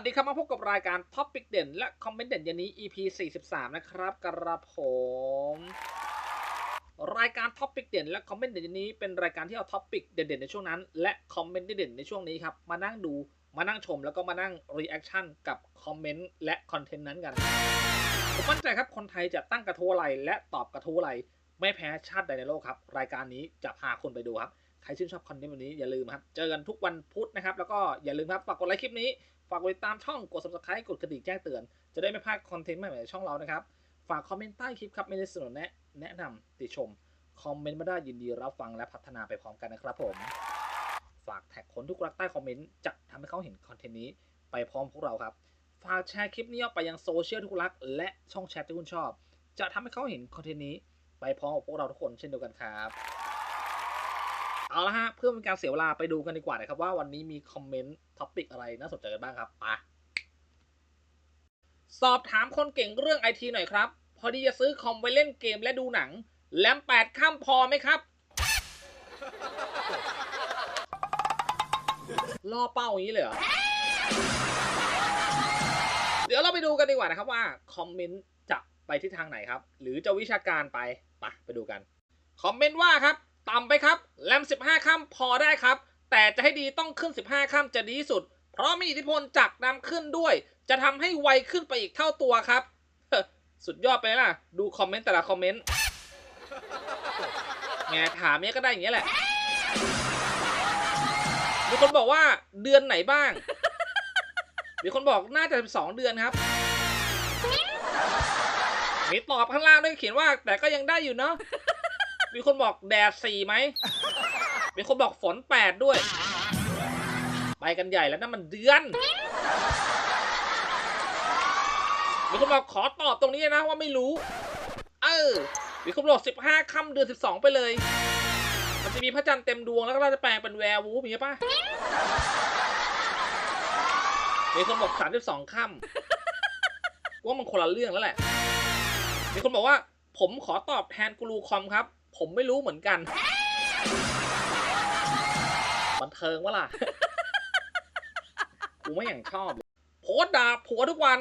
สดีครับมาพบกับรายการท็อปปิกเด่นและคอมเมนต์เด่นยันนี้ EP 43 นะครับกระผมรายการท็อปปิกเด่นและคอมเมนต์เด่นยันนี้เป็นรายการที่เอาท็อปปิกเด่นๆในช่วงนั้น และคอมเมนต์เด่นๆในช่วงนี้ครับมานั่งดูมานั่งชมแล้วก็มานั่งรีแอคชั่นกับคอมเมนต์และคอนเทนต์นั้นกันผมมั่นใจครับคนไทยจะตั้งกระทู้อะไรและตอบกระทู้อะไรไม่แพ้ชาติใดในโลกครับรายการนี้จะพาคนไปดูครับใครชื่นชอบคอนเทนต์แบบนี้อย่าลืมครับ เจอกันทุกวันพุธนะครับ แล้วก็อย่าลืมครับฝากกดไลค์คลิปนี้ ฝากกดติดตามช่องกด subscribe กดกระดิ่งแจ้งเตือน จะได้ไม่พลาดคอนเทนต์ใหม่ๆในช่องเรานะครับ ฝากคอมเมนต์ใต้คลิปครับไม่ได้สนอแนะแนะนำติชม คอมเมนต์มาได้ยินดีรับฟังและพัฒนาไปพร้อมกันนะครับผม ฝากแท็กคนทุกรักใต้คอมเมนต์จะทำให้เขาเห็นคอนเทนต์นี้ไปพร้อมพวกเราครับ ฝากแชร์คลิปนี้ออกไปยังโซเชียลทุกรัก และช่องแชทที่คุณชอบ จะทำให้เขาเห็นคอนเทนต์นี้ไปพร้อมกับพวกเราทุกคนเช่นเดียวกันครับ เอาละฮะเพื่อเป็นการเสียเวลาไปดูกันดีกว่านะครับว่าวันนี้มีคอมเมนต์ท็อปิกอะไรน่าสนใจกันบ้างครับไปสอบถามคนเก่งเรื่องไอทีหน่อยครับ พอดีจะซื้อคอมไว้เล่นเกมและดูหนังแรมแปดข้ามพอไหมครับล่อเป้าอย่างนี้เลยเหรอ เดี๋ยวเราไปดูกันดีกว่านะครับว่าคอมเมนต์จะไปที่ทางไหนครับ หรือจะวิชาการไปไปไปดูกัน คอมเมนต์ว่าครับ ต่ำไปครับแรม 15ค่ำพอได้ครับ แต่จะให้ดีต้องขึ้น 15ค่ำจะดีที่สุด เพราะมีอิทธิพลจากนำขึ้นด้วย จะทำให้ไวขึ้นไปอีกเท่าตัวครับเฮ้อสุดยอดไปล่ะ ดูคอมเมนต์แต่ละคอมเมนต์แงถามเนี้ยก็ได้อย่างเงี้ยแหละมีคนบอกว่าเดือนไหนบ้าง มีคนบอกน่าจะสองเดือนครับ มีตอบข้างล่างด้วยเขียนว่า แต่ก็ยังได้อยู่เนาะ มีคนบอกแดดสี่ไหม มีคนบอกฝนแปดด้วย ไปกันใหญ่แล้วนั่นมันเดือน มีคนบอกขอตอบตรงนี้นะว่าไม่รู้ เออ มีคนบอกสิบห้าค่ำเดือนสิบสองไปเลย มันจะมีพระจันทร์เต็มดวงแล้วก็เราจะแปลงเป็นแวร์วูฟอย่างเงี้ยป่ะ มีคนบอกสามสิบสองค่ำว่ามันคนละเรื่องแล้วแหละ มีคนบอกว่าผมขอตอบแทนกูรูคอมครับ ผมไม่รู้เหมือนกัน บันเทิงวะล่ะ กูไม่อย่างชอบเลยโพสต์ด่าผัวทุกวัน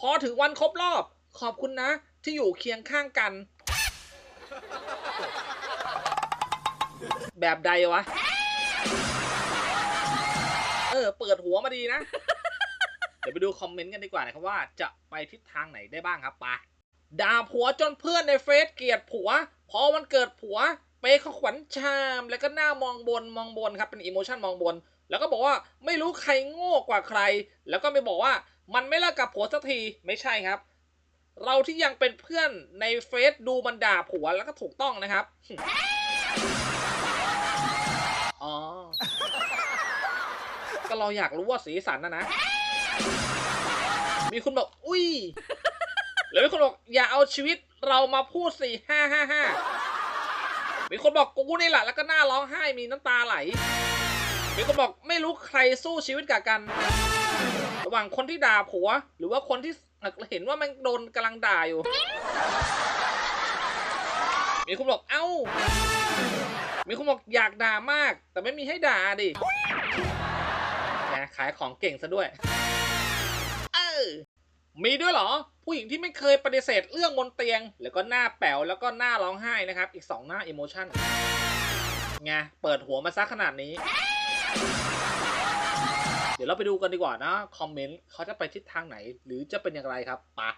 พอถึงวันครบรอบ ขอบคุณนะ ที่อยู่เคียงข้างกัน แบบใดวะ เออ เปิดหัวมาดีนะ เดี๋ยวไปดูคอมเมนต์กันดีกว่านะครับว่าจะไปทิศทางไหนได้บ้างครับไปะ ด่าผัวจนเพื่อนในเฟซเกลียดผัว พอวันเกิดผัว เปเขาขวัญชาม แล้วก็หน้ามองบนมองบนครับเป็นอิโมชันมองบน แล้วก็บอกว่าไม่รู้ใครโง่กว่าใคร แล้วก็ไม่บอกว่ามันไม่เลิกกับผัวสักทีไม่ใช่ครับ เราที่ยังเป็นเพื่อนในเฟซดูมันด่าผัวแล้วก็ถูกต้องนะครับอ๋อก็เราอยากรู้ว่าสีสันนะนะ มีคนบอก อุ้ย แล้วมีคนบอกอย่าเอาชีวิตเรามาพูดสี่ห้าห้าห้ามีคนบอกกูนี่แหละแล้วก็หน้าร้องไห้มีน้ำตาไหล มีคนบอกไม่รู้ใครสู้ชีวิตกับกัน ระหว่างคนที่ด่าผัว หรือว่าคนที่เห็นว่ามันโดนกำลังด่าอยู่ มีคนบอกเอ้า มีคนบอกอยากด่ามาก แต่ไม่มีให้ด่าดินะขายของเก่งซะด้วย มีด้วยเหรอ ผู้หญิงที่ไม่เคยปฏิเสธเรื่องบนเตียง แล้วก็หน้าแป๋วแล้วก็หน้าร้องไห้นะครับ อีกสองหน้าอิโมชันไงเปิดหัวมาซักขนาดนี้ เดี๋ยวเราไปดูกันดีกว่านะ คอมเมนต์เขาจะไปทิศทางไหน หรือจะเป็นอย่างไรครับปะ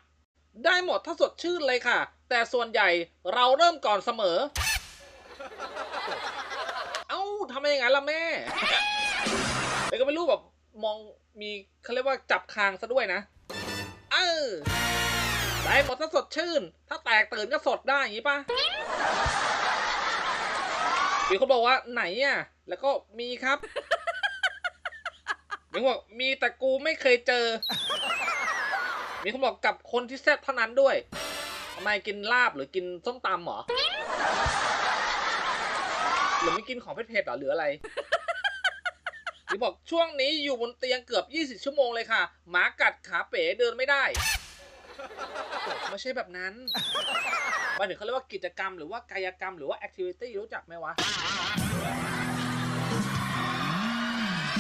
ได้หมดถ้าสดชื่นเลยค่ะ แต่ส่วนใหญ่เราเริ่มก่อนเสมอ เอ้าทำไมอย่างนั้นล่ะแม่แต่ก็ไม่รู้แบบมองมีเขาเรียกว่าจับคางซะด้วยนะเออได้หมดถ้าสดชื่น ถ้าแตกตื่นก็สดได้อย่างนี้ปะมีคนบอกว่าไหนอะ แล้วก็มีครับมีคนบอกมีแต่กูไม่เคยเจอ มีคนบอกกับคนที่แซ่บเท่านั้นด้วยทำไมกินลาบหรือกินส้มตำเหรอ หรือไม่กินของเผ็ดๆเหรอหรืออะไร ที่บอกช่วงนี้อยู่บนเตียงเกือบ 20 ชั่วโมงเลยค่ะ หมากัดขาเป๋เดินไม่ได้ ไม่ใช่แบบนั้นมายถึงเขาเรียกว่ากิจกรรมหรือว่ากายกรรมหรือว่าแอคทิวิตี้รู้จักไหมวะ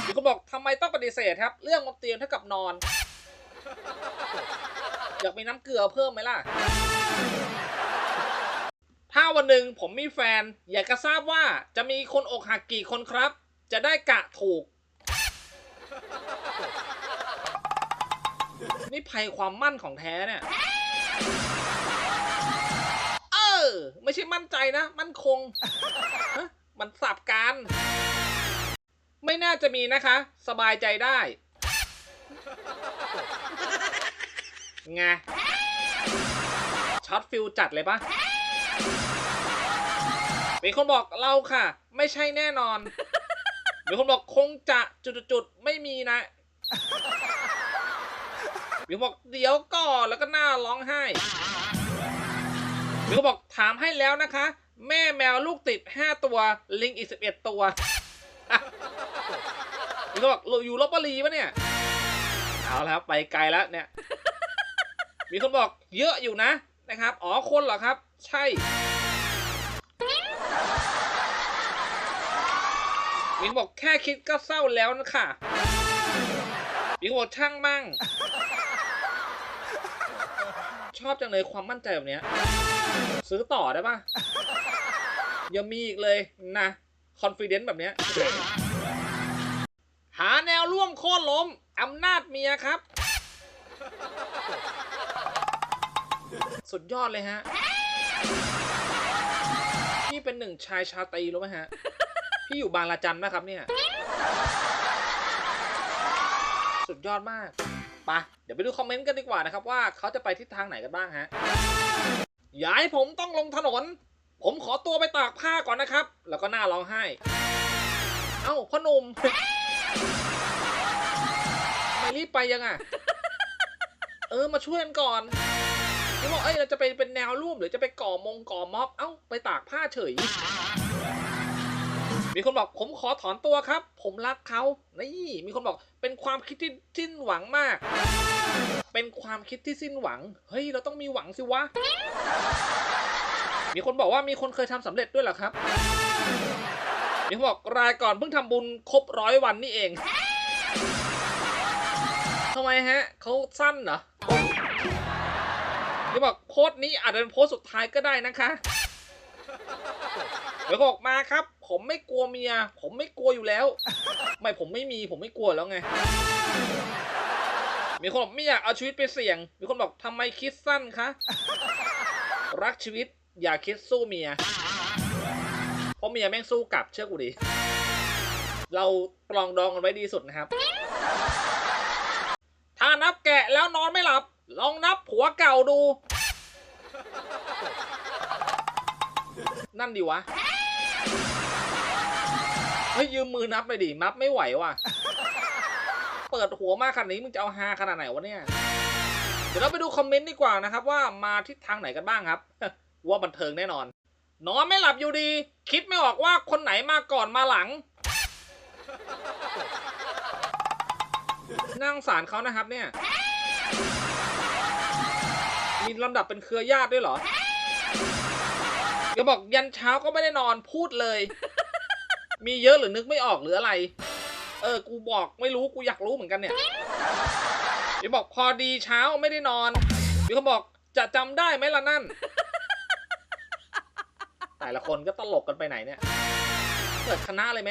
มีคนบอกทำไมต้องปฏิเสธครับ เรื่องบนเตียงเท่ากับนอน อยากมีน้ำเกลือเพิ่มไหมล่ะ ถ้าวันหนึ่งผมมีแฟน อยากจะทราบว่าจะมีคนอกหักกี่คนครับ จะได้กะถูก นี่ภัยความมั่นของแท้เนี่ย เออ ไม่ใช่มั่นใจนะ มั่นคง มันสับกัน ไม่น่าจะมีนะคะ สบายใจได้ ไง ช็อตฟิลจัดเลยปะมีคนบอกเราค่ะ ไม่ใช่แน่นอน มีคนบอกคงจะจุดๆไม่มีนะมีคนบอกเดี๋ยวก่อนแล้วก็หน้าร้องไห้มีคนบอกถามให้แล้วนะคะ แม่แมวลูกติด5ตัว ลิงอีก11ตัวมีคนบอกอยู่ลบบุรีปะเนี่ยเอาแล้วไปไกลแล้วเนี่ย มีคนบอกเยอะอยู่นะนะครับ อ๋อคนเหรอครับ ใช่ มีคนบอกแค่คิดก็เศร้าแล้วนะค่ะมีคนบอกช่างมั่ง ชอบจังเลยความมั่นใจแบบเนี้ย ซื้อต่อได้ปะยังมีอีกเลยนะคอนฟ idence แบบเนี้ย หาแนวร่วมโค่นล้มอำนาจเมียครับ สุดยอดเลยฮะพี่เป็นหนึ่งชายชาตรีรู้ไหมฮะ พี่อยู่บางละจันนะครับเนี่ย สุดยอดมากปะเดี๋ยวไปดูคอมเมนต์กันดีกว่านะครับว่าเขาจะไปทิศทางไหนกันบ้างฮะอย่าให้ผมต้องลงถนน ผมขอตัวไปตากผ้าก่อนนะครับ แล้วก็หน้าร้องไห้ เอ้าพ่อหนุ่มไม่รีบไปยังอะ เออมาช่วยกันก่อนนี่บอกเอ้ยเราจะไปเป็นแนวร่วมหรือจะไปก่อมงก่อม็อบ เอ้าไปตากผ้าเฉย มีคนบอกผมขอถอนตัวครับ ผมรักเขานี่มีคนบอกเป็นความคิดที่สิ้นหวังมาก เป็นความคิดที่สิ้นหวัง เฮ้ย เราต้องมีหวังสิวะ มีคนบอกว่ามีคนเคยทำสำเร็จด้วยเหรอครับ มีคนบอกรายก่อนเพิ่งทำบุญครบร้อยวันนี่เองทำไมฮะเขาสั้นเหรอมีบอกโพสต์นี้อาจจะเป็นโพสต์สุดท้ายก็ได้นะคะ เดี๋ยวบอกมาครับ ผมไม่กลัวเมีย ผมไม่กลัวอยู่แล้ว ไม่ผมไม่มีผมไม่กลัวแล้วไง มีคนบอกไม่อยากเอาชีวิตไปเสี่ยง มีคนบอกทำไมคิดสั้นคะ รักชีวิตอย่าคิดสู้เมีย เพราะเมียแม่งสู้กลับเชื่อกูดิ เราปลองดองกันไว้ดีสุดนะครับ ถ้านับแกะแล้วนอนไม่หลับ ลองนับผัวเก่าดู นั่นดิวะ เฮ้ยยืมมือนับไปดิ นับไม่ไหวว่ะ เปิดหัวมากขนาดนี้มึงจะเอาฮาขนาดไหนวะเนี่ย เดี๋ยวเราไปดูคอมเมนต์ดีกว่านะครับว่ามาทิศทางไหนกันบ้างครับ ว่าบันเทิงแน่นอน นอนไม่หลับอยู่ดี คิดไม่ออกว่าคนไหนมาก่อนมาหลังนั่าสงสารเขานะครับเนี่ย มีลำดับเป็นเครือญาติด้วยเหรอ เดี๋ยวบอกยันเช้าก็ไม่ได้นอนพูดเลย มีเยอะหรือนึกไม่ออกหรืออะไร เออ กูบอกไม่รู้กูอยากรู้เหมือนกันเนี่ยเดี๋ยวบอกพอดีเช้าไม่ได้นอนเดี๋ยวเขาบอกจะจำได้ไหมล่ะนั่น แต่ละคนก็ตลกกันไปไหนเนี่ย เกิดคณะเลยไหม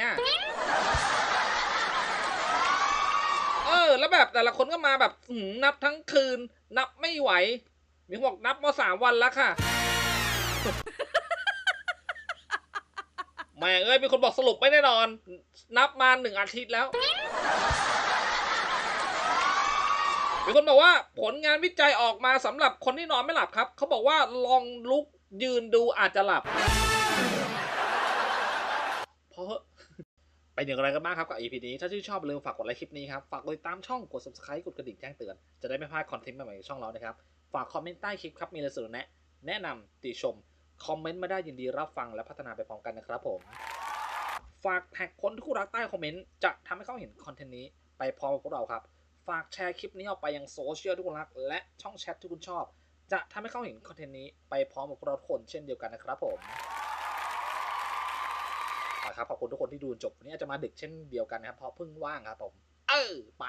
เออ แล้วแบบแต่ละคนก็มาแบบนับทั้งคืน นับไม่ไหวมีคนบอกนับมาสามวันแล้วค่ะ แม่เอ้ยมีคนบอกสรุปไม่แน่นอน นับมาหนึ่งอาทิตย์แล้ว มีคนบอกว่าผลงานวิจัยออกมาสำหรับคนที่นอนไม่หลับครับ เขาบอกว่าลองลุกยืนดูอาจจะหลับ เพราะเป็นอย่างไรกันบ้างครับกับ EP นี้ ถ้าชื่นชอบลืมฝากกดไลค์คลิปนี้ครับ ฝากกดติดตามช่องกด subscribe กดกระดิ่งแจ้งเตือน จะได้ไม่พลาดคอนเทนต์ใหม่ๆของช่องเรานะครับ ฝากคอมเมนต์ใต้คลิปครับ มีอะไรเสนอแนะ แนะนำติชม คอมเมนต์มาได้ยินดีรับฟังและพัฒนาไปพร้อมกันนะครับผม ฝากแท็กคนที่คู่รักใต้คอมเมนต์จะทำให้เขาเห็นคอนเทนต์นี้ไปพร้อมกับพวกเราครับ ฝากแชร์คลิปนี้ออกไปยังโซเชียลที่คุณรัก และช่องแชทที่คุณชอบ จะทำให้เขาเห็นคอนเทนต์นี้ไปพร้อมกับพวกเราทุกคนเช่นเดียวกันนะครับผมนะครับขอบคุณทุกคนที่ดูจนจบวันนี้อาจจะมาดึกเช่นเดียวกันนะครับเพราะเพิ่งว่างครับผม เออไป